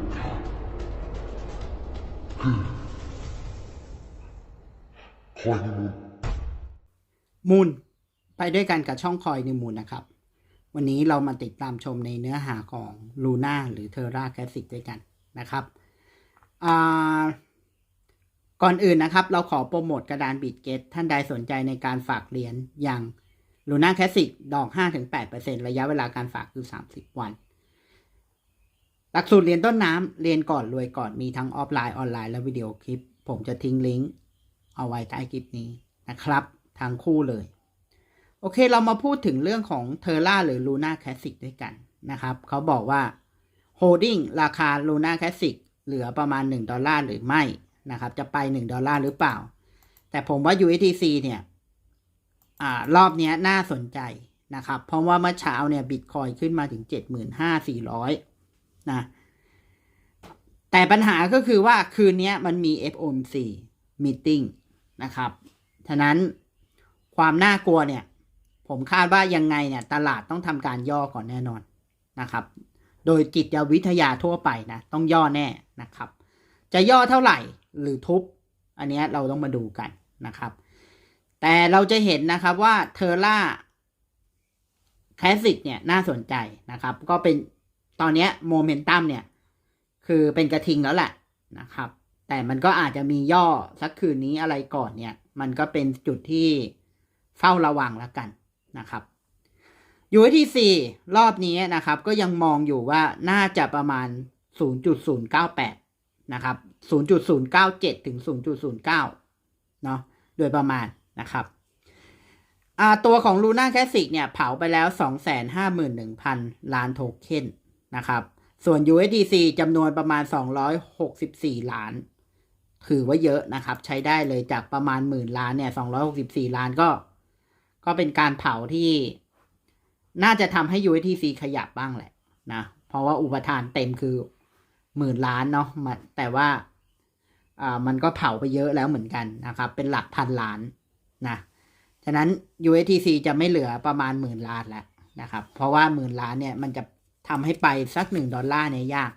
สุดท้ายคือคอยนิมูลมูลไปด้วยกันกับช่องคอยในมูลนะครับ วันนี้เรามาติดตามชมในเนื้อหาของลูน่าหรือเทอร่าแคสิกด้วยกันนะครับก่อนอื่นนะครับ เราขอโปรโมทกระดานบิดเกตท่านใดสนใจในการฝากเหรียญอย่างลูน่าแคสิกดอก 5-8%ระยะเวลาการฝากคือ 30 วัน หลักสูตรเรียนต้นน้ำเรียนก่อนรวยก่อนมีทั้งออฟไลน์ออนไลน์และวิดีโอคลิป ผมจะทิ้งลิงก์เอาไว้ใต้คลิปนี้นะครับทั้งคู่เลย โอเคเรามาพูดถึงเรื่องของเทอร่าหรือ Luna Classic ด้วยกันนะครับเขาบอกว่า holding ราคา Luna Classic เหลือประมาณ 1 ดอลลาร์หรือไม่นะครับ จะไป 1 ดอลลาร์หรือเปล่า แต่ผมว่า USDC เนี่ยอรอบนี้น่าสนใจนะครับ เพราะว่าเมื่อเช้าเนี่ยบิตคอยขึ้นมาถึง 75,400 นะแต่ปัญหาก็คือว่าคืนนี้มันมี FOMC meeting นะครับ ฉะนั้นความน่ากลัวเนี่ย ผมคาดว่ายังไงเนี่ย ตลาดต้องทำการย่อก่อนแน่นอนนะครับ โดยจิตวิทยาทั่วไปนะ ต้องย่อแน่นะครับ จะย่อเท่าไหร่หรือทุบ อันนี้เราต้องมาดูกันนะครับ แต่เราจะเห็นนะครับว่าเทอร่าคลาสสิกเนี่ยน่าสนใจนะครับ ก็เป็น ตอนนี้โมเมนตัมเนี่ย คือเป็นกระทิงแล้วแหละนะครับ แต่มันก็อาจจะมีย่อสักคืนนี้อะไรก่อนเนี่ย มันก็เป็นจุดที่เฝ้าระวังแล้วกันนะครับ USDC รอบนี้นะครับ ก็ยังมองอยู่ว่าน่าจะประมาณ 0.098 นะครับ 0.097 ถึง 0.09 เนาะโดยประมาณนะครับตัวของ Luna Classic เนี่ย เผาไปแล้ว 251,000 ล้านโทเค็น นะครับ ส่วน USDC จำนวนประมาณ 264 ล้าน ถือว่าเยอะนะครับ ใช้ได้เลยจากประมาณหมื่นล้านเนี่ย 264 ล้านก็ ก็เป็นการเผาที่ น่าจะทำให้ USDC ขยับบ้างแหละนะ เพราะว่าอุปทานเต็มคือหมื่นล้านเนาะแต่ว่าอ่ามันก็เผาไปเยอะแล้วเหมือนกันนะครับ เป็นหลักพันล้านนะฉะนั้น USDC จะไม่เหลือประมาณหมื่นล้านแล้วนะครับ เพราะว่าหมื่นล้านเนี่ยมันจะ ทำให้ไปสักหนึ่งดอลลาร์เนี่ยยาก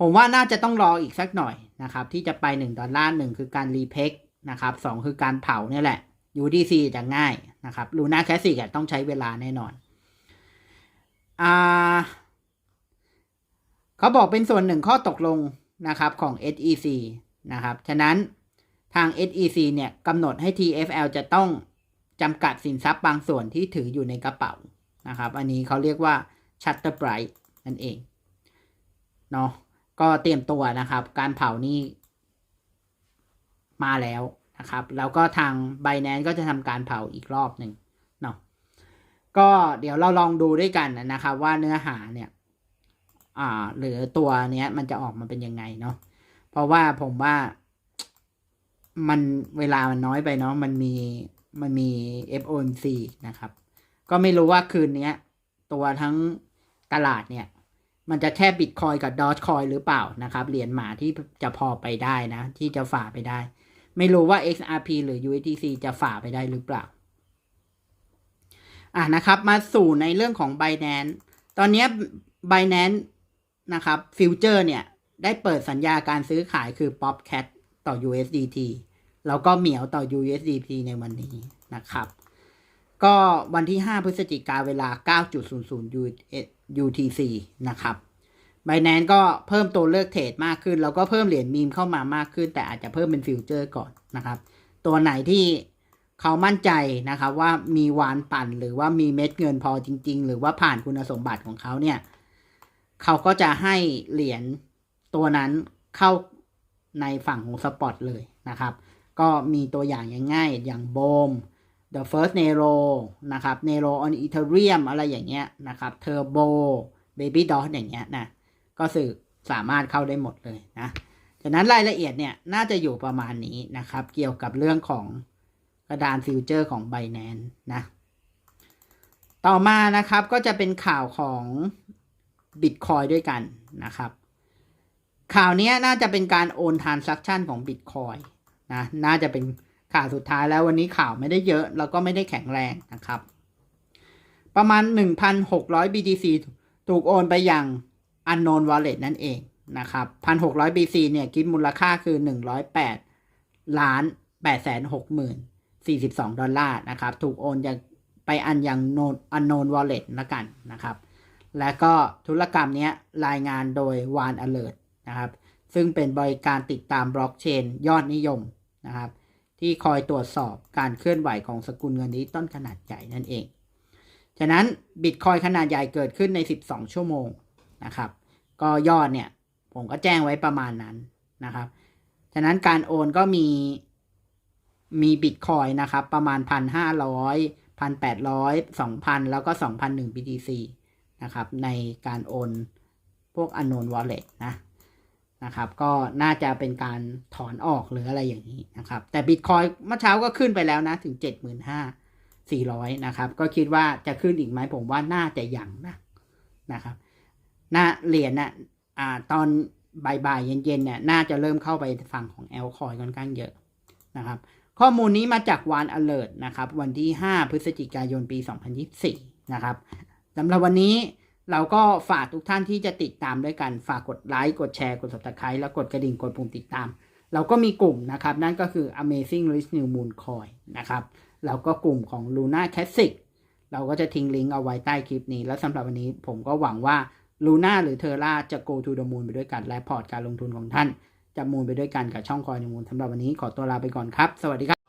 ผมว่าน่าจะต้องรออีกสักหน่อยนะครับ ที่จะไปหนึ่งดอลลาร์หนึ่งคือการรีเพกนะครับสองคือการเผาเนี่ยแหละ UDC จะง่ายนะครับลูน่าแคสซิกต้องใช้เวลาแน่นอนอ่าเขาบอกเป็นส่วนหนึ่งข้อตกลงนะครับของ SEC นะครับฉะนั้นทาง SEC เนี่ยกำหนดให้ TFL จะต้องจำกัดสินทรัพย์บางส่วนที่ถืออยู่ในกระเป๋านะครับ อันนี้เขาเรียกว่า Shutter Price นั่นเองเนาะก็เตรียมตัวนะครับ การเผานี่มาแล้วนะครับ แล้วก็ทาง b บ n a n c e ก็จะทำการเผาอีกรอบหนึ่งเนาะก็เดี๋ยวเราลองดูด้วยกันนะครับว่าเนื้อหาเนี่ยอ่าหรือตัวเนี้ยมันจะออกมาเป็นยังไงเนาะเพราะว่าผมว่ามันเวลามันน้อยไปเนาะมันมีมันมี FOMC นะครับ ก็ไม่รู้ว่าคืนนี้ ตัวทั้งตลาดเนี่ย มันจะแค่บิตคอยกับดอ g คอยหรือเปล่านะครับ เหรียญหมาที่จะพอไปได้นะ ที่จะฝ่าไปได้ ไม่รู้ว่า XRP หรือ USDC จะฝ่าไปได้หรือเปล่า อะนะครับ มาสู่ในเรื่องของ Binance ตอนนี้ Binance นะครับฟิวเจอร์เนี่ย ได้เปิดสัญญาการซื้อขายคือ Popcat ต่อ USDT แล้วก็เหมียวต่อ USDT ในวันนี้นะครับ ก็วันที่ 5 พฤศจิกาเวลา 9.00 UTC นะครับ Binance ก็เพิ่มตัวเลือกเทรดมากขึ้น แล้วก็เพิ่มเหรียญมีมเข้ามามากขึ้น แต่อาจจะเพิ่มเป็นฟิวเจอร์ก่อนนะครับ ตัวไหนที่เขามั่นใจนะครับว่ามีวานปั่นหรือว่ามีเม็ดเงินพอจริง ๆ หรือว่าผ่านคุณสมบัติของเขาเนี่ย เขาก็จะให้เหรียญตัวนั้นเข้าในฝั่งของสปอตเลยนะครับ ก็มีตัวอย่างง่ายๆอย่างโบม The First Nero นะครับ Nero on Ethereum อะไรอย่างเงี้ยนะครับ Turbo Baby Dot อย่างเงี้ยนะ ก็สื่อสามารถเข้าได้หมดเลยนะฉะนั้นรายละเอียดเนี่ยน่าจะอยู่ประมาณนี้นะครับ เกี่ยวกับเรื่องของกระดานฟิวเจอร์ของ Binance นะ ต่อมานะครับก็จะเป็นข่าวของ Bitcoin ด้วยกันนะครับ ข่าวนี้น่าจะเป็นการโอนทานซักชันของ Bitcoin นะ น่าจะเป็น ข่าวสุดท้ายแล้ววันนี้ข่าวไม่ได้เยอะแล้วก็ไม่ได้แข็งแรงนะครับ ประมาณ 1,600 BTC ถูกโอนไปยัง unknown wallet นั่นเองนะครับ 1,600 btc เนี่ยคิดมูลค่าคือ 108 ล้าน8แสน6หมื่น42 ดอลลาร์นะครับ ถูกโอนยังไปอันยัง known unknown wallet ละกันนะครับ และก็ธุรกรรมนี้รายงานโดย WAN Alert นะครับ ซึ่งเป็นบริการติดตามบล็อกเชนยอดนิยมนะครับ ที่คอยตรวจสอบการเคลื่อนไหวของสกุลเงินดิจิตอลขนาดใหญ่นั่นเอง ฉะนั้นบิตคอยขนาดใหญ่เกิดขึ้นใน 12 ชั่วโมงนะครับ ก็ยอดเนี่ยผมก็แจ้งไว้ประมาณนั้นนะครับ ฉะนั้นการโอนก็มีมีบิตคอยนะครับประมาณ 1,500 1,800 2,000 แล้วก็ 2,001 BTC นะครับในการโอนพวก unknown wallet นะ นะครับ ก็น่าจะเป็นการถอนออกหรืออะไรอย่างนี้นะครับ แต่บิตคอยเมื่อเช้าก็ขึ้นไปแล้วนะ ถึง 75,400 นะครับ ก็คิดว่าจะขึ้นอีกไหมผมว่าน่าจะยังนะนะครับน่าเหรียญน่ะอ่าตอนบ่ายๆเย็นๆเนี่ยน่าจะเริ่มเข้าไปฝั่งของแอลคอยค่อนข้างเยอะนะครับ ข้อมูลนี้มาจากวาน alert นะครับ วันที่ 5 พฤศจิกายนปี 2024 นะครับสำหรับวันนี้ เราก็ฝากทุกท่านที่จะติดตามด้วยกัน ฝากกดไลค์กดแชร์กด subscribe แล้วกดกระดิ่งกดปุ่มติดตาม เราก็มีกลุ่มนะครับ นั่นก็คือ Amazing Rich New Moon Coin นะครับแล้วก็กลุ่มของ Luna Classic เราก็จะทิ้งลิงก์เอาไว้ใต้คลิปนี้ แล้วสำหรับวันนี้ผมก็หวังว่า Luna หรือ Terra จะ go to the moon ไปด้วยกัน และพอร์ตการลงทุนของท่านจะมูลไปด้วยกันกับช่องคอยในมูลสำหรับวันนี้ขอตัวลาไปก่อนครับ สวัสดีครับ